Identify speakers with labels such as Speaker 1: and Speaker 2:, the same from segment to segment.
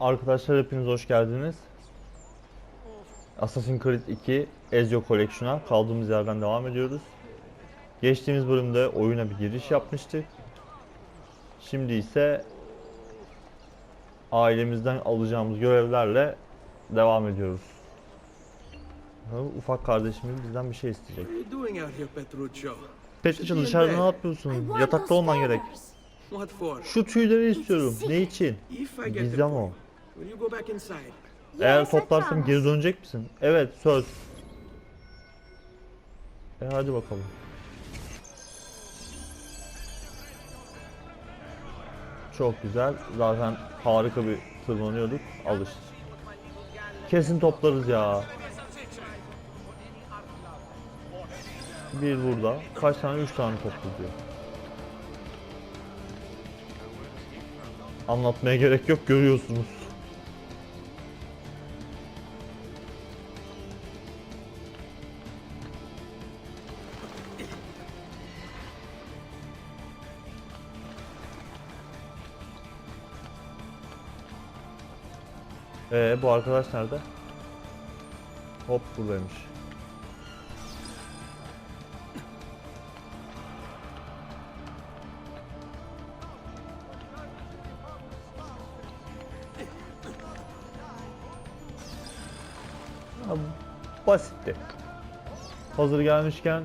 Speaker 1: Arkadaşlar hepiniz hoş geldiniz. Assassin's Creed 2 Ezio Collection'a kaldığımız yerden devam ediyoruz. Geçtiğimiz bölümde oyuna bir giriş yapmıştık. Şimdi ise ailemizden alacağımız görevlerle devam ediyoruz. Ufak kardeşimiz bizden bir şey isteyecek.
Speaker 2: Petruccio?
Speaker 1: Dışarıda ne yapıyorsun? Yatakta olman gerek. Şu tüyleri istiyorum. Ne için? Gizem o.
Speaker 2: point, will you go back inside?
Speaker 1: Eğer toplarsam geri dönecek misin? Evet söz. E hadi bakalım. Çok güzel. Zaten harika bir tırmanıyorduk. Alıştık. Kesin toplarız ya. Bir burada. Kaç tane? Üç tane toplu diyor. Anlatmaya gerek yok görüyorsunuz. Ee bu arkadaş nerede? Hop buradaymış. Ya, basitti. Hazır gelmişken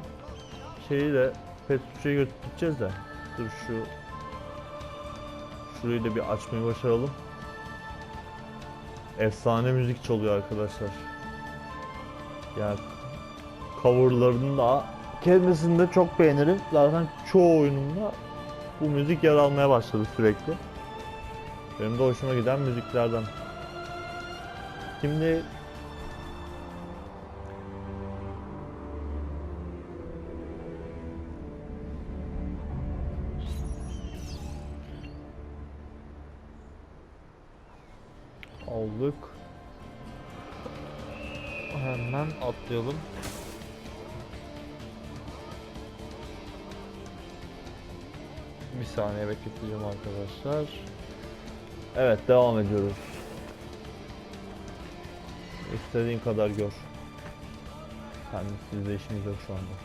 Speaker 1: şeyi de Petrucci'ye götürüp gideceğiz de. Dur şu şurayı da bir açmayı başaralım. Efsane müzik çalıyor arkadaşlar. Yani coverlarını da kendisini de çok beğenirim. Zaten çoğu oyunumda bu müzik yer almaya başladı sürekli. Benim de hoşuma giden müziklerden. Şimdi aldık. Hemen atlayalım. Bir saniye bekleteceğim arkadaşlar. Evet devam ediyoruz. İstediğin kadar gör. Sen sizde işimiz yok şu anda.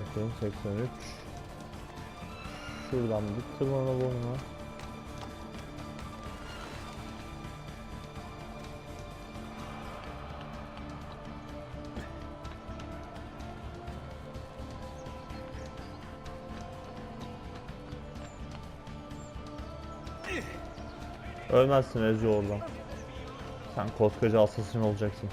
Speaker 1: Bakın 83. Şuradan bir tırmanalım ona. Ölmezsin Ezio oradan. Sen koskoca asasın olacaksın.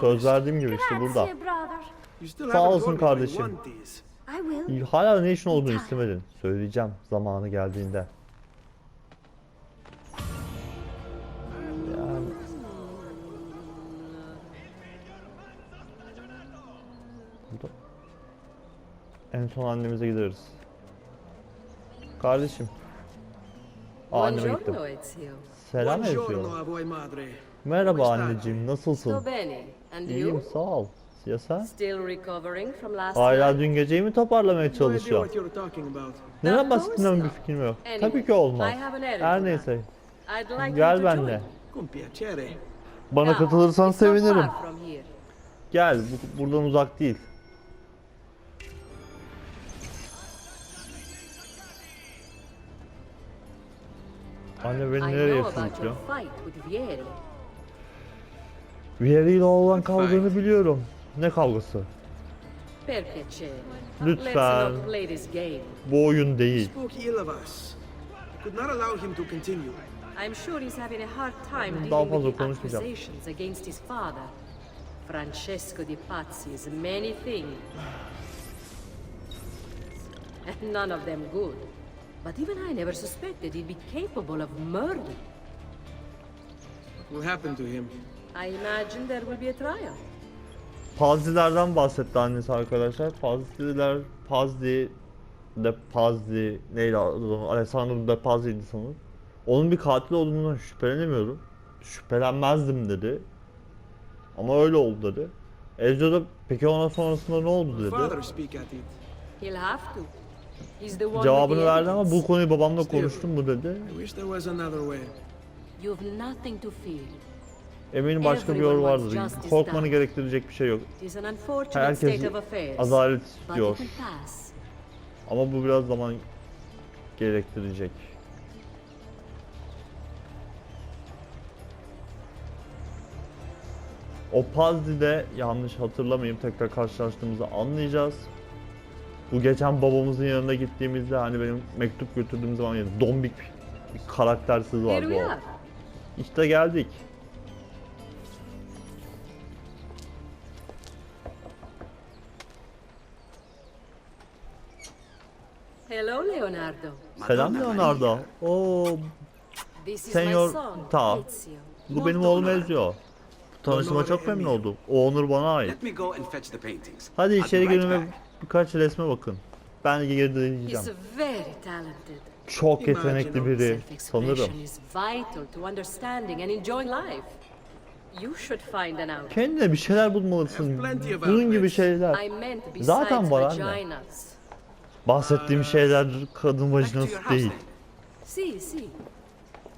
Speaker 1: Söz verdiğim gibi işte burada. Sağ olsun kardeşim. Hala ne işin olduğunu istemedin. Söyleyeceğim zamanı geldiğinde. En son annemize gideriz. Kardeşim. Aa, anneme gittim. Selam
Speaker 2: Buongiorno
Speaker 1: ediyor.
Speaker 2: a voi madre.
Speaker 1: Merhaba anneciğim, nasılsın?
Speaker 3: Sto bene. And
Speaker 1: İyiyim, sağ ol. Ya sen? Hala dün geceyi mi toparlamaya çalışıyor? Neden bahsettiğinden bir fikrim yok. Tabii ki olmaz. Her neyse. Gel benimle. Bana katılırsan sevinirim. Gel, bu, buradan uzak değil. Anne beni
Speaker 3: I
Speaker 1: nereye sürüklüyor?
Speaker 3: Vieri.
Speaker 1: İle olan kavganı biliyorum. Ne kavgası? Lütfen. Bu oyun değil.
Speaker 3: I'm sure he's having a hard time
Speaker 1: Daha
Speaker 3: dealing
Speaker 1: fazla
Speaker 3: with the
Speaker 1: konuşmayacağım.
Speaker 3: accusations against his father. Francesco Di Pazzi is many things. And none of them good. But even I never suspected he'd be capable of murder.
Speaker 2: What will happen to him?
Speaker 3: I imagine there will be a trial.
Speaker 1: Pazzilerden bahsetti annesi arkadaşlar. Pazziler, Pazzi, de Pazzi, neydi adı? Alessandro de Pazzi'ydi sanırım. Onun bir katil olduğundan şüphelenemiyorum. Şüphelenmezdim dedi. Ama öyle oldu dedi. Ezio da peki ona sonrasında ne oldu dedi.
Speaker 3: He'll have to.
Speaker 1: Cevabını verdi ama bu konuyu babamla konuştum mu dedi. Eminim başka bir yol vardır. Korkmanı gerektirecek bir şey yok. Herkes adalet istiyor. Ama bu biraz zaman gerektirecek. O Pazzi'de yanlış hatırlamayayım tekrar karşılaştığımızda anlayacağız. Bu geçen babamızın yanına gittiğimizde hani benim mektup götürdüğüm zaman yani dombik bir karaktersiz vardı o. İşte geldik.
Speaker 3: Hello, Leonardo.
Speaker 1: Selam Leonardo. Oo, Senyor Ta. Bu benim oğlum Ezio. Tanıştığıma çok memnun oldum. O onur bana ait. Hadi içeri girin ve. Birkaç resme bakın. Ben geri
Speaker 3: talented.
Speaker 1: Çok yetenekli biri sanırım. Kendine bir şeyler bulmalısın. Bunun gibi şeyler. Zaten var anne. Bahsettiğim şeyler kadın vajinası değil.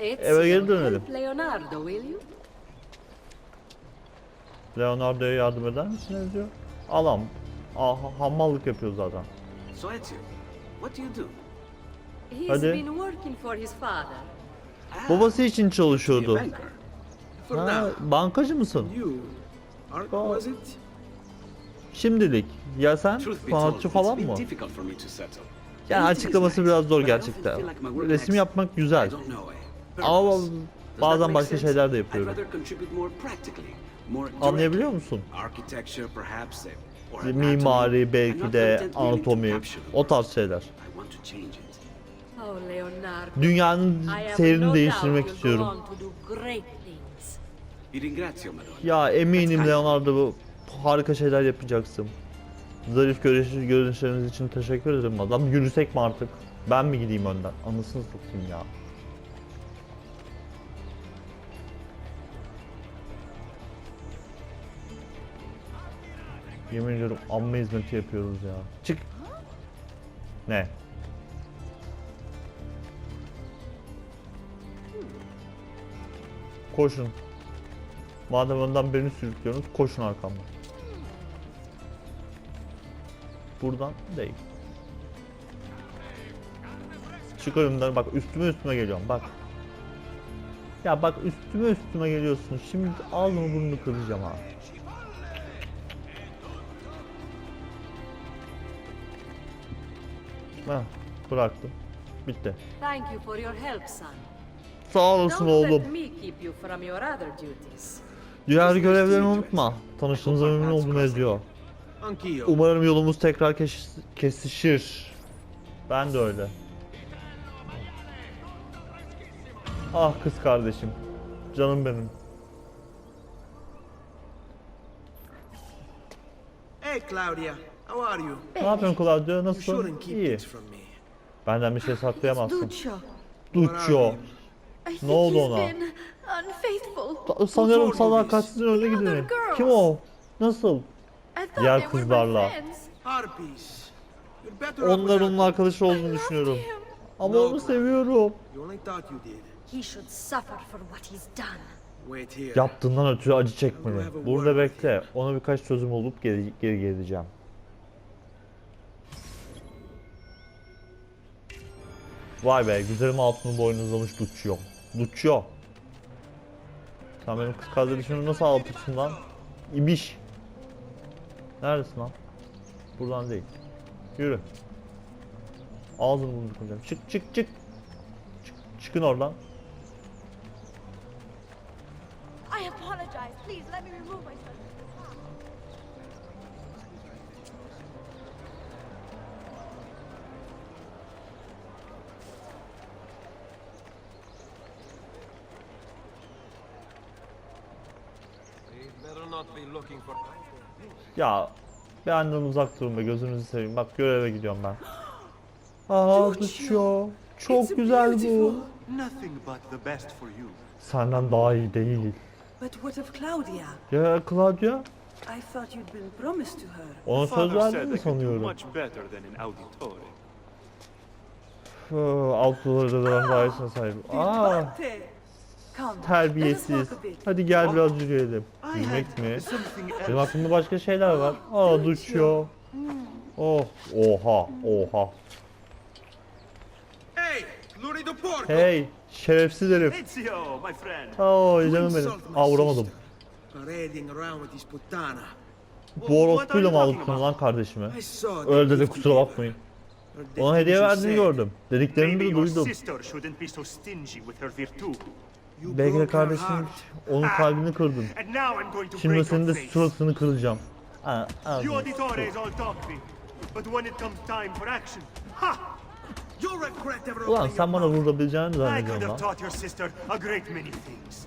Speaker 1: Eve geri dönelim.
Speaker 3: help Leonardo, will you?
Speaker 1: Leonardo'ya yardım eder misin Ezio? Alam. Ah, hammallık yapıyor zaten.
Speaker 4: So Ezio, what do you do?
Speaker 3: He's
Speaker 1: Hadi.
Speaker 3: been working for his father.
Speaker 4: Ah,
Speaker 1: Babası için çalışıyordu. Ha, bankacı mısın?
Speaker 2: it?
Speaker 1: Şimdilik. Ya sen sanatçı falan mı? Yani açıklaması biraz zor gerçekten. Resim yapmak güzel.
Speaker 4: eh,
Speaker 1: Ama bazen başka şeyler de yapıyorum. Anlayabiliyor musun? Mimari
Speaker 4: I'm
Speaker 1: belki de anatomi o tarz şeyler.
Speaker 3: Oh, Leonardo.
Speaker 1: Dünyanın seyrini değiştirmek istiyorum. Ya eminim. Leonardo bu harika şeyler yapacaksın. Zarif görüş, görüşleriniz için teşekkür ederim adam. Yürüsek mi artık? Ben mi gideyim önden? Anasını satayım ya. Yemin ediyorum amma hizmeti yapıyoruz ya. Çık. Ne? Koşun. Madem önden beni sürüklüyorsunuz koşun arkamdan. Buradan değil. Çık önümden bak üstüme üstüme geliyorum bak. Ya bak üstüme üstüme geliyorsun. Şimdi ağzını burnunu kıracağım ha. Heh, bıraktım. Bitti.
Speaker 3: Thank you for your help, son.
Speaker 1: Sağ olasın
Speaker 3: Don't
Speaker 1: oğlum.
Speaker 3: let me keep you from your other duties.
Speaker 1: Diğer görevlerimi unutma. Tanıştığımıza memnun oldum Ezio. Umarım yolumuz tekrar keş- kesişir. Ben de öyle. Ah kız kardeşim. Canım benim.
Speaker 2: Hey, Claudia. How are you?
Speaker 1: Ne yapıyorsun Claudio?
Speaker 2: You
Speaker 1: Nasılsın?
Speaker 2: shouldn't keep
Speaker 1: İyi.
Speaker 2: things from me.
Speaker 1: Benden bir şey saklayamazsın.
Speaker 5: Duccio.
Speaker 1: Duccio.
Speaker 5: I think
Speaker 1: oldu
Speaker 5: he's
Speaker 1: ona?
Speaker 5: been unfaithful.
Speaker 1: Ta- Sanıyorum
Speaker 2: you
Speaker 1: sadakatsizin önüne
Speaker 5: The other
Speaker 1: gidiyor.
Speaker 5: girls.
Speaker 1: Kim o? Nasıl?
Speaker 5: I thought
Speaker 1: Diğer
Speaker 5: they were my
Speaker 1: kızlarla.
Speaker 5: friends.
Speaker 2: Harpies. You'd better off
Speaker 1: Onlar
Speaker 2: without
Speaker 1: onun arkadaşı olduğunu düşünüyorum.
Speaker 5: him.
Speaker 1: Ama onu seviyorum.
Speaker 2: You only thought you did.
Speaker 5: He should suffer for what he's done.
Speaker 2: Wait here.
Speaker 1: Yaptığından ötürü acı çekmeli. Burada bekle. Ona birkaç çözüm bulup geri, geri geleceğim. Vay be güzelim altını boynuzlamış Lucio. Lucio. Sen benim kız kardeşimi nasıl altırsın lan? İbiş. Neredesin lan? Buradan değil. Yürü. Ağzını burnunu kıracağım. Çık çık çık. Çık çıkın oradan.
Speaker 5: I apologize. Please let me remove myself.
Speaker 2: Better not be looking for...
Speaker 1: Ya benden uzak durun be gözünüzü seveyim. Bak göreve gidiyorum ben. Aa Lucio. Çok güzel bu.
Speaker 6: Nothing but the best for you.
Speaker 1: Senden daha iyi değil.
Speaker 7: But what of Claudia?
Speaker 1: Ya Claudia?
Speaker 6: I thought you'd been promised to her.
Speaker 1: Ona söz
Speaker 7: Father
Speaker 1: verdin
Speaker 7: said
Speaker 1: mi
Speaker 7: I could do
Speaker 1: sanıyorum?
Speaker 7: much better than in Auditore.
Speaker 1: Hı, Alt doları da daha iyisine sahip. Aa,
Speaker 6: us
Speaker 1: terbiyesiz. Hadi gel biraz yürüyelim.
Speaker 7: I
Speaker 1: Yürümek mi?
Speaker 7: had something else.
Speaker 1: Benim aklımda başka şeyler var. Aa Duccio. Oh, oha, oha.
Speaker 2: Hey,
Speaker 1: şerefsiz herif. Oo canım benim. Aa vuramadım. Bu orospuyla mı aldıktın lan kardeşimi?
Speaker 2: I saw the
Speaker 1: Öyle dedi kusura bakmayın. Ona hediye verdiğini gördüm. Dediklerini
Speaker 7: Maybe
Speaker 1: de
Speaker 7: your
Speaker 1: duydum. Belki de
Speaker 2: heart.
Speaker 1: onun kalbini kırdın. Şimdi senin de suratını kıracağım. Aa, aa.
Speaker 7: You auditores all talk big, but when it comes time for action, ha!
Speaker 2: You'll regret ever
Speaker 1: Ulan sen bana vurabileceğini
Speaker 7: I could
Speaker 1: zannediyorsun
Speaker 7: have
Speaker 1: lan.
Speaker 7: taught your sister a great many things.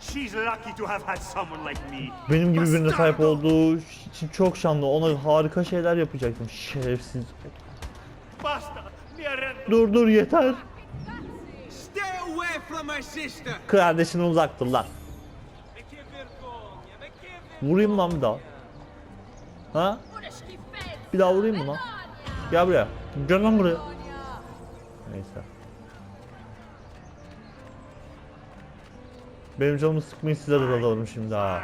Speaker 7: She's lucky to have had someone like me.
Speaker 1: Benim gibi birine sahip olduğu için çok şanlı. Ona harika şeyler yapacaktım. Şerefsiz.
Speaker 7: Basta, mi arrendo.
Speaker 1: Dur dur yeter.
Speaker 2: Stay away from my sister!
Speaker 1: Kardeşini uzak dur lan. Vurayım lan bir daha. Ha? Bir daha vurayım mı lan? Gel buraya. Gel buraya. Neyse. Benim canımı sıkmayın size de dalarım şimdi ha.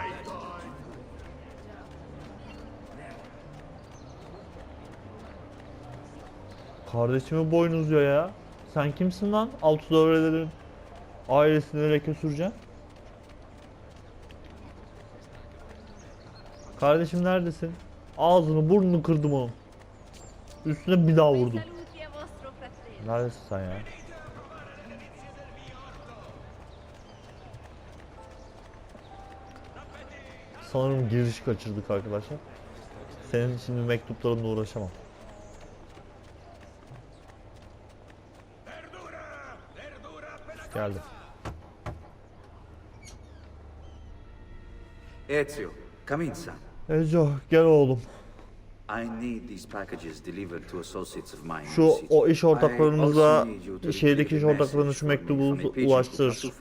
Speaker 1: Kardeşimi boynuzluyor ya. Sen kimsin lan? Altı devrelerin ailesine leke süreceksin. Kardeşim neredesin? Ağzını burnunu kırdım onun. Üstüne bir daha vurdum. Neredesin sen ya? Sanırım giriş kaçırdık arkadaşlar. Senin şimdi mektuplarınla uğraşamam. Geldim.
Speaker 8: Ezio, come in, son.
Speaker 1: Ezo gel oğlum.
Speaker 8: I need these packages delivered to associates of mine. in
Speaker 1: Şu o iş ortaklarımıza, şehirdeki iş ortaklarına şu mektubu ulaştır.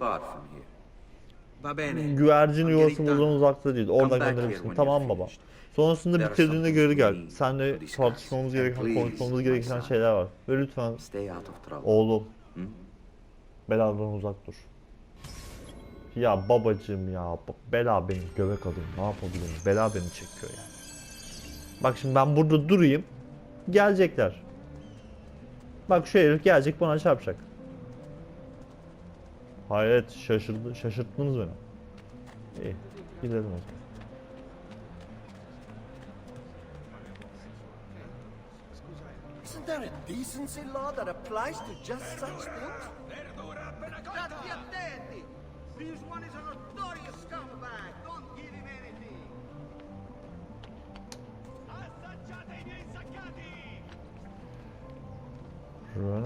Speaker 1: Güvercin yuvası buradan uzakta değil. Oradan gönderirsin. Tamam baba. Sonrasında bitirdiğinde geri gel. Seninle tartışmamız gereken, konuşmamız gereken şeyler var. Ve lütfen
Speaker 8: Stay out of trouble.
Speaker 1: oğlum
Speaker 8: Hı?
Speaker 1: beladan uzak dur. Ya babacığım ya bela beni göbek alıyor. Ne yapabilirim? Bela beni çekiyor yani. Bak şimdi ben burada durayım. Gelecekler. Bak şu herif gelecek bana çarpacak. Hayret şaşırdı, şaşırttınız beni. İyi gidelim o zaman.
Speaker 9: Isn't there a decency law that applies to just such things?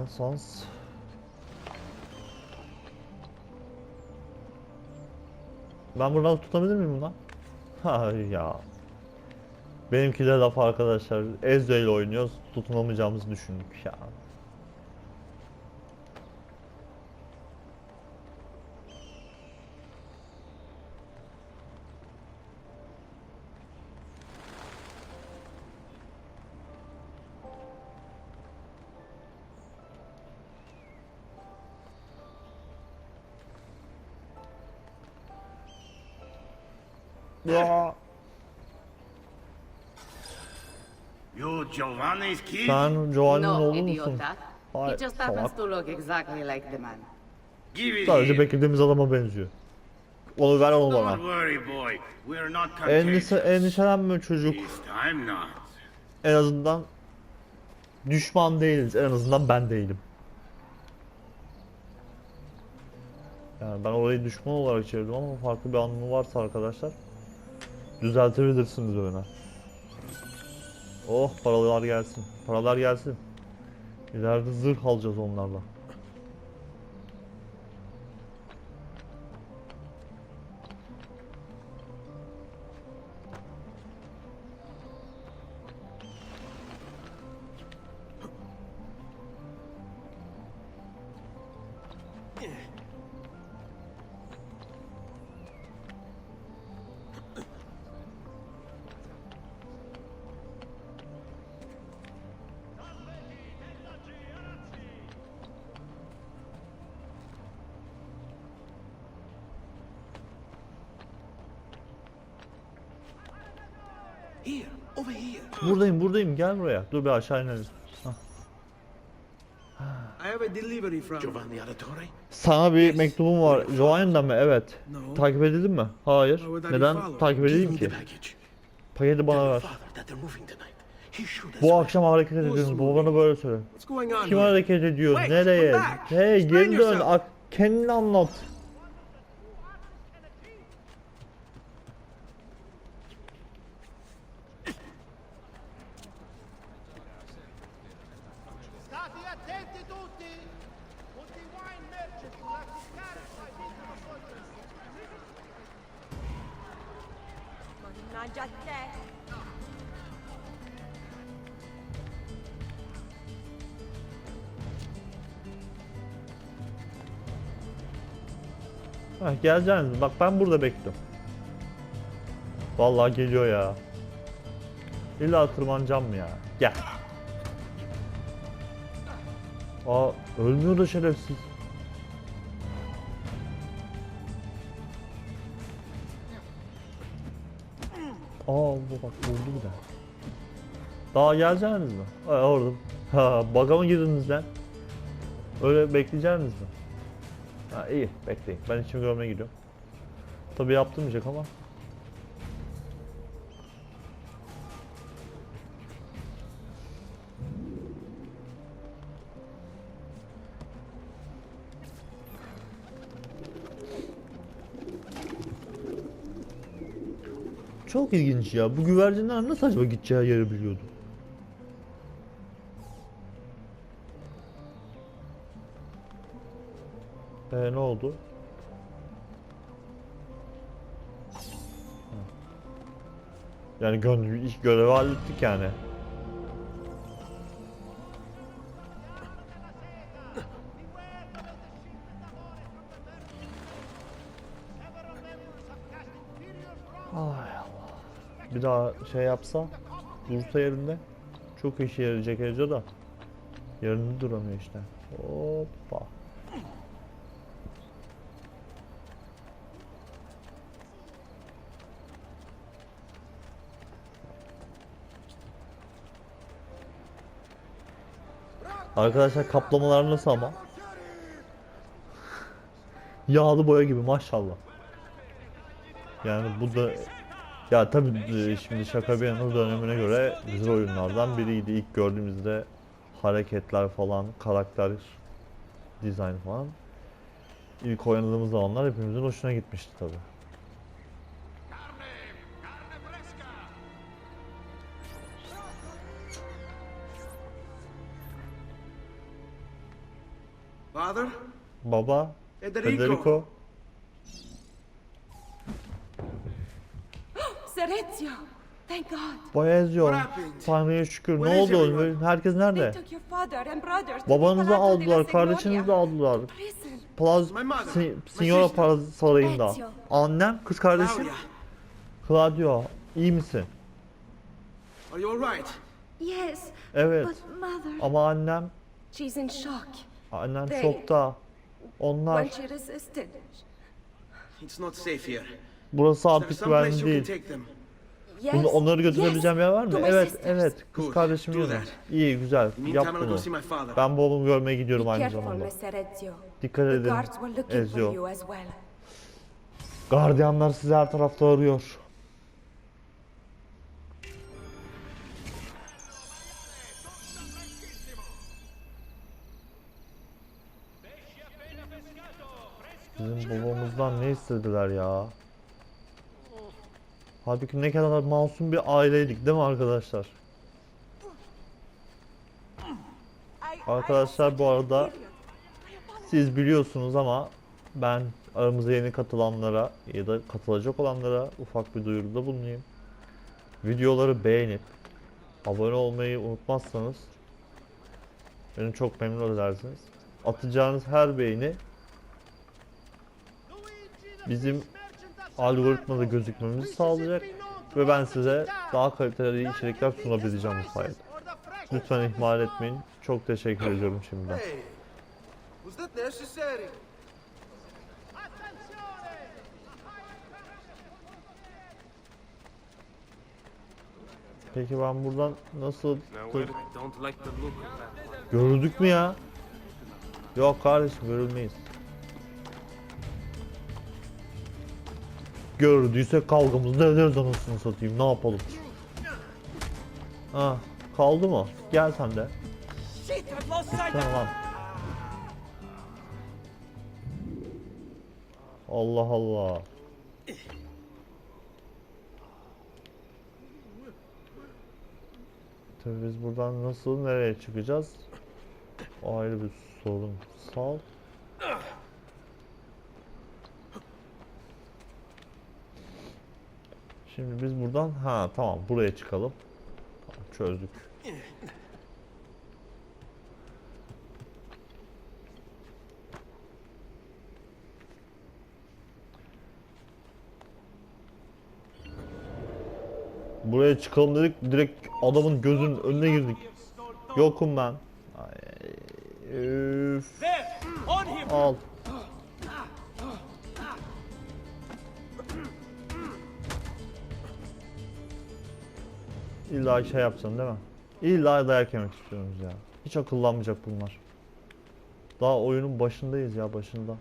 Speaker 1: Rönesans. Ben buradan tutabilir miyim lan? Ha ya. Benimki de laf arkadaşlar. İle oynuyoruz. Tutunamayacağımızı düşündük ya. Ya.
Speaker 4: You Giovanni's kid?
Speaker 1: Sen Giovanni'nin
Speaker 3: No,
Speaker 1: oğlu musun? Hayır,
Speaker 3: just
Speaker 1: salak.
Speaker 3: happens to look exactly like the man.
Speaker 4: Give it
Speaker 1: Sadece beklediğimiz adama benziyor. Onu ver onu
Speaker 4: Don't
Speaker 1: bana.
Speaker 4: worry, boy. We're not
Speaker 1: Endişe, endişelenme çocuk.
Speaker 4: This time not.
Speaker 1: En azından düşman değiliz. En azından ben değilim. Yani ben orayı düşman olarak çevirdim ama farklı bir anlamı varsa arkadaşlar düzeltebilirsiniz öyle. Oh paralar gelsin. Paralar gelsin. İleride zırh alacağız onlarla. Gel buraya. Dur bir aşağı inelim. Hah.
Speaker 9: I have a delivery from Giovanni Auditore.
Speaker 1: Sana bir mektubum var. Giovanni'den mi? Evet.
Speaker 9: No.
Speaker 1: Takip edildin mi? Hayır. Neden takip edeyim ki? Paketi bana ver. Bu akşam hareket ediyoruz. Babana böyle söyle. Kim hareket ediyor? Nereye? Hey geri dön. kendini anlat. Heh, geleceksiniz. Bak ben burada bekliyorum. Vallahi geliyor ya. İlla tırmanacağım mı ya? Gel. Aa ölmüyor da şerefsiz. Aa bu bak vurdu bir de. Daha geleceksiniz mi? Ha orada. Ha baga girdiniz lan? Öyle bekleyeceksiniz mi? Ha iyi bekleyin. Ben içimi görmeye gidiyorum. Tabii yaptırmayacak ama. Çok ilginç ya. Bu güvercinler nasıl acaba gideceği yeri biliyordu? Ee, ne oldu? Yani gö ilk görevi hallettik yani. Ay Allah. Bir daha şey yapsa, dursa yerinde çok işe yarayacak Ezo da. Yerinde duramıyor işte. Hoppa. Arkadaşlar kaplamalar nasıl ama? Yağlı boya gibi maşallah. Yani bu da ya tabii e, şimdi şaka bir yana dönemine göre güzel oyunlardan biriydi. İlk gördüğümüzde hareketler falan, karakter dizayn falan. İlk oynadığımız zamanlar hepimizin hoşuna gitmişti tabii. Baba,
Speaker 9: Federico.
Speaker 1: Federico,
Speaker 5: Serezio. Thank God.
Speaker 9: Happened?
Speaker 1: Tanrı'ya şükür. Ne oldu? Herkes nerede? Babanızı aldılar, kardeşinizi de aldılar. Plaz
Speaker 9: My mother,
Speaker 1: Si-
Speaker 9: my
Speaker 1: Signora sarayında. Annem, kız kardeşim.
Speaker 9: Claudia,
Speaker 1: Claudio, iyi misin?
Speaker 9: are you alright?
Speaker 5: Yes.
Speaker 1: Evet.
Speaker 5: But mother,
Speaker 1: Ama annem,
Speaker 5: she's in shock.
Speaker 1: annem
Speaker 5: They-
Speaker 1: şokta. Onlar, burası artık güvenli değil. Bunu, onları götürebileceğim yer var mı? Evet, evet. Kız kardeşim
Speaker 9: that.
Speaker 1: İyi, güzel. Yap bunu. Ben babamı görmeye gidiyorum aynı zamanda. Dikkat edin. Ezio. Gardiyanlar sizi her tarafta arıyor. İstediler ya? Halbuki ne kadar masum bir aileydik değil mi arkadaşlar? Arkadaşlar bu arada siz biliyorsunuz ama ben aramıza yeni katılanlara ya da katılacak olanlara ufak bir duyuruda bulunayım. Videoları beğenip abone olmayı unutmazsanız beni çok memnun edersiniz. Atacağınız her beğeni bizim algoritmada gözükmemizi sağlayacak ve ben size daha kaliteli içerikler sunabileceğim bu sayede. Lütfen ihmal etmeyin. Çok teşekkür ediyorum şimdiden. Peki ben buradan nasıl. Görüldük mü ya? Yok kardeşim görülmeyiz. Gördüyse kavgamızı ederiz anasını satayım ne yapalım. Ha kaldı mı? Gel sen de. Gitsene lan. Allah Allah. Tabii biz buradan nasıl nereye çıkacağız? O ayrı bir sorun. Sal. Şimdi biz buradan ha tamam buraya çıkalım. Tamam, çözdük. Buraya çıkalım dedik direkt adamın gözünün önüne girdik. Yokum ben. Ay, üf. Al. İlla şey yapacaksın değil mi? İlla dayak yemek istiyoruz ya. Hiç akıllanmayacak bunlar. Daha oyunun başındayız ya başında.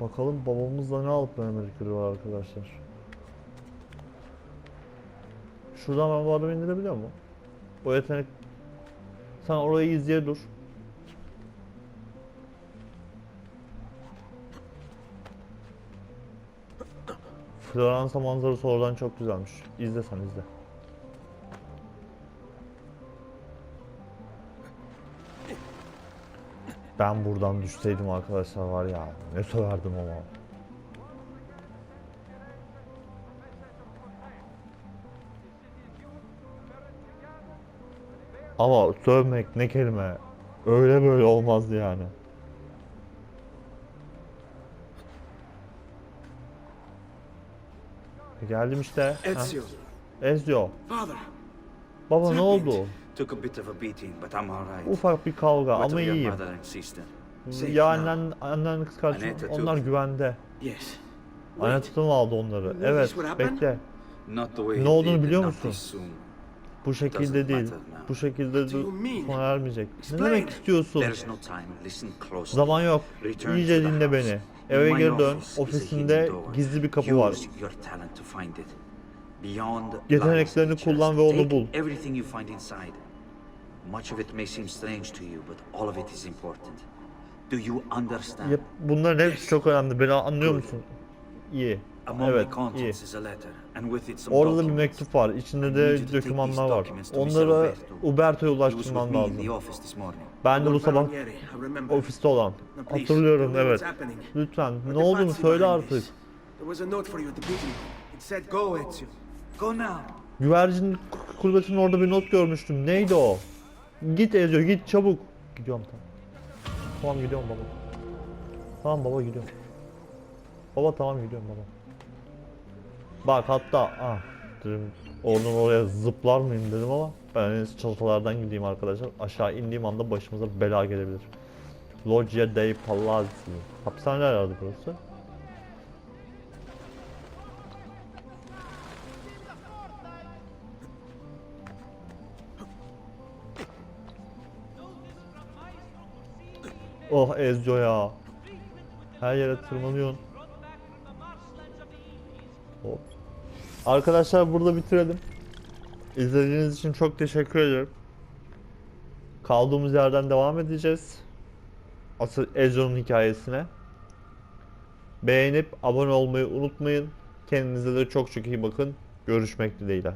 Speaker 1: Bakalım babamızla ne alıp vermelikleri var arkadaşlar. Şuradan ben bu adamı indirebiliyor mu? O yetenek... Sen orayı izleye dur. Floransa manzarası oradan çok güzelmiş. İzle sen izle. Ben buradan düşseydim arkadaşlar var ya ne söverdim ama. Ama sövmek ne kelime. Öyle böyle olmazdı yani. Geldim işte.
Speaker 8: Ezio,
Speaker 1: Ezio.
Speaker 8: father.
Speaker 1: Baba ne oldu?
Speaker 8: Took a bit of a beating, but I'm alright.
Speaker 1: Ufak bir kavga ama iyiyim.
Speaker 8: Safe
Speaker 1: Ya annen, annen kız kardeşim onlar güvende.
Speaker 8: Yes.
Speaker 1: Aldı onları? Evet bekle. Ne olduğunu biliyor musun? Bu şekilde değil. Bu şekilde sona ermeyecek. Ne demek istiyorsun? Zaman yok. İyice dinle beni. Eve geri dön. Ofisinde gizli bir kapı var. Yeteneklerini kullan ve onu bul.
Speaker 8: Much of it may seem strange to you, but all of it is important. Do you understand?
Speaker 1: Yap, bunların hepsi çok önemli. Beni anlıyor musun? İyi. Evet, iyi. Orada da bir mektup var. İçinde de dokümanlar var.
Speaker 8: Roberto.
Speaker 1: Uberto'ya ulaştırman lazım. Ben de bu sabah ofiste olan. Hatırlıyorum evet. Lütfen ne olduğunu söyle artık. Güvercin kulübesinin orada bir not görmüştüm. Neydi o? Git Ezio git çabuk. Gidiyorum tamam. Tamam gidiyorum baba. Tamam baba gidiyorum. Baba tamam gidiyorum baba. Bak hatta ah dedim oradan oraya zıplar mıyım dedim ama ben en iyisi çaltalardan gideyim arkadaşlar. Aşağı indiğim anda başımıza bela gelebilir. Loggia dei Palazzi. Hapishane herhalde burası. Oh Ezio ya. Her yere tırmanıyorsun. Hop. Arkadaşlar burada bitirelim. İzlediğiniz için çok teşekkür ederim. Kaldığımız yerden devam edeceğiz. Asıl Ezio'nun hikayesine. Beğenip abone olmayı unutmayın. Kendinize de çok çok iyi bakın. Görüşmek dileğiyle.